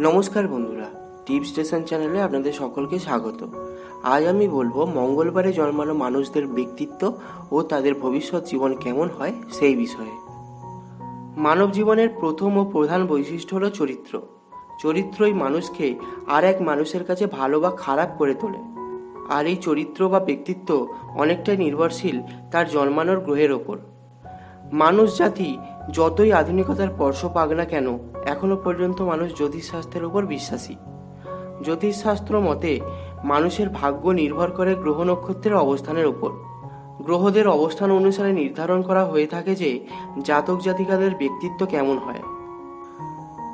নমস্কার বন্ধুরা, টিপ স্টেশন চ্যানেলে আপনাদের সকলকে স্বাগত। আজ আমি বলব মঙ্গলবারে জন্মানো মানুষদের ব্যক্তিত্ব ও তাদের ভবিষ্যৎ জীবন কেমন হয় সেই বিষয়ে। মানব জীবনের প্রথম ও প্রধান বৈশিষ্ট্য হলো চরিত্র। চরিত্রই মানুষকে আর এক মানুষের কাছে ভালো বা খারাপ করে তোলে। আর এই চরিত্র বা ব্যক্তিত্ব অনেকটাই নির্ভরশীল তার জন্মানোর গ্রহের ওপর। মানুষ জাতি যতই আধুনিকতার স্পর্শ পাক না কেন, এখনও পর্যন্ত মানুষ জ্যোতিষশাস্ত্রের উপর বিশ্বাসী। জ্যোতিষশাস্ত্র মতে, মানুষের ভাগ্য নির্ভর করে গ্রহ নক্ষত্রের অবস্থানের উপর। গ্রহদের অবস্থান অনুসারে নির্ধারণ করা হয়ে থাকে যে জাতক জাতিকাদের ব্যক্তিত্ব কেমন হয়।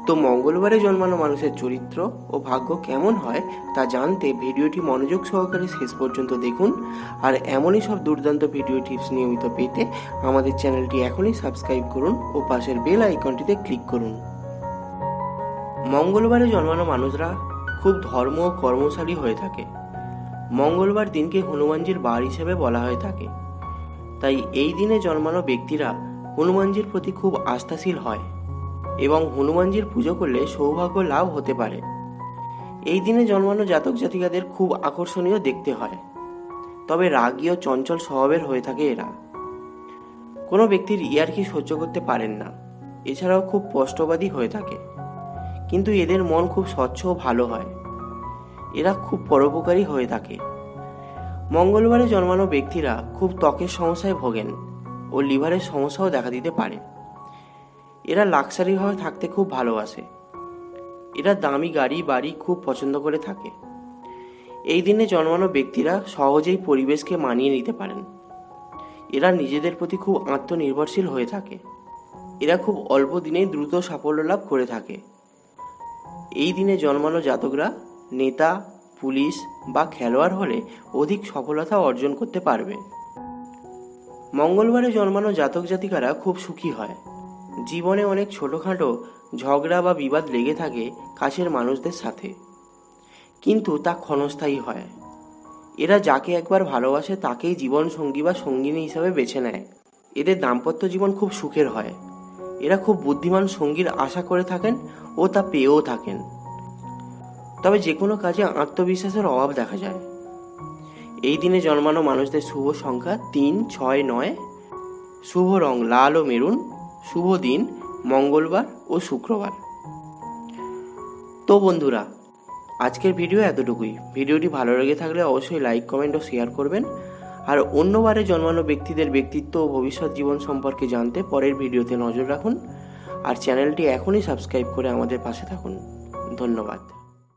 তো মঙ্গলবারে জন্মানো মানুষের চরিত্র ও ভাগ্য কেমন হয় তা জানতে ভিডিওটি মনোযোগ সহকারে শেষ পর্যন্ত দেখুন। আর এমনই সব দুর্দান্ত ভিডিও টিপস নিয়মিত পেতে আমাদের চ্যানেলটি এখনই সাবস্ক্রাইব করুন ও পাশের বেল আইকনটিতে ক্লিক করুন। মঙ্গলবারে জন্মানো মানুষরা খুব ধর্ম ও কর্মশালী হয়ে থাকে। মঙ্গলবার দিনকে হনুমানজির বার হিসেবে বলা হয়ে থাকে। তাই এই দিনে জন্মানো ব্যক্তিরা হনুমানজির প্রতি খুব আস্থাশীল হয়। এবং হনুমানজির পুজো করলে সৌভাগ্য লাভ হতে পারে। এই দিনে জন্মানো জাতক জাতিকাদের খুব আকর্ষণীয় দেখতে হয়। তবে রাগী ও চঞ্চল স্বভাবের হয়ে থাকে এরা। কোনো ব্যক্তির ইয়ারকি সহ্য করতে পারেন না। এছাড়াও খুব স্পষ্টবাদী হয়ে থাকে। কিন্তু এদের মন খুব স্বচ্ছ ও ভালো হয়। এরা খুব পরোপকারী হয়ে থাকে। মঙ্গলবারে জন্মানো ব্যক্তিরা খুব ত্বকের সমস্যায় ভোগেন ও লিভারের সমস্যাও দেখা দিতে পারে। এরা লাক্সারিভাবে থাকতে খুব ভালোবাসে। এরা দামি গাড়ি, বাড়ি খুব পছন্দ করে থাকে। এই দিনে জন্মানো ব্যক্তিরা সহজেই পরিবেশকে মানিয়ে নিতে পারেন। এরা নিজেদের প্রতি খুব আত্মনির্ভরশীল হয়ে থাকে। এরা খুব অল্প দিনেই দ্রুত সাফল্য লাভ করে থাকে। এই দিনে জন্মানো জাতকরা নেতা, পুলিশ বা খেলোয়াড় হলে অধিক সফলতা অর্জন করতে পারবে। মঙ্গলবারে জন্মানো জাতক জাতিকারা খুব সুখী হয়। জীবনে অনেক ছোটোখাটো ঝগড়া বা বিবাদ লেগে থাকে কাছের মানুষদের সাথে। কিন্তু তা ক্ষণস্থায়ী হয়। এরা যাকে একবার ভালোবাসে তাকেই জীবন সঙ্গী বা সঙ্গিনী হিসাবে বেছে নেয়। এদের দাম্পত্য জীবন খুব সুখের হয়। এরা খুব বুদ্ধিমান সঙ্গীর আশা করে থাকেন ও তা পেয়েও থাকেন। তবে যে কোনো কাজে আত্মবিশ্বাসের অভাব দেখা যায়। এই দিনে জন্মানো মানুষদের শুভ সংখ্যা তিন, ছয়, নয়। শুভ রং লাল ও মেরুন। শুভ দিন মঙ্গলবার ও শুক্রবার। তো বন্ধুরা, আজকের ভিডিও এতটুকুই। ভিডিওটি ভালো লেগে থাকলে অবশ্যই লাইক, কমেন্ট ও শেয়ার করবেন। আর অন্যবারে জন্মানো ব্যক্তিদের ব্যক্তিত্ব ও ভবিষ্যৎ জীবন সম্পর্কে জানতে পরের ভিডিওতে নজর রাখুন। আর চ্যানেলটি এখনই সাবস্ক্রাইব করে আমাদের পাশে থাকুন। ধন্যবাদ।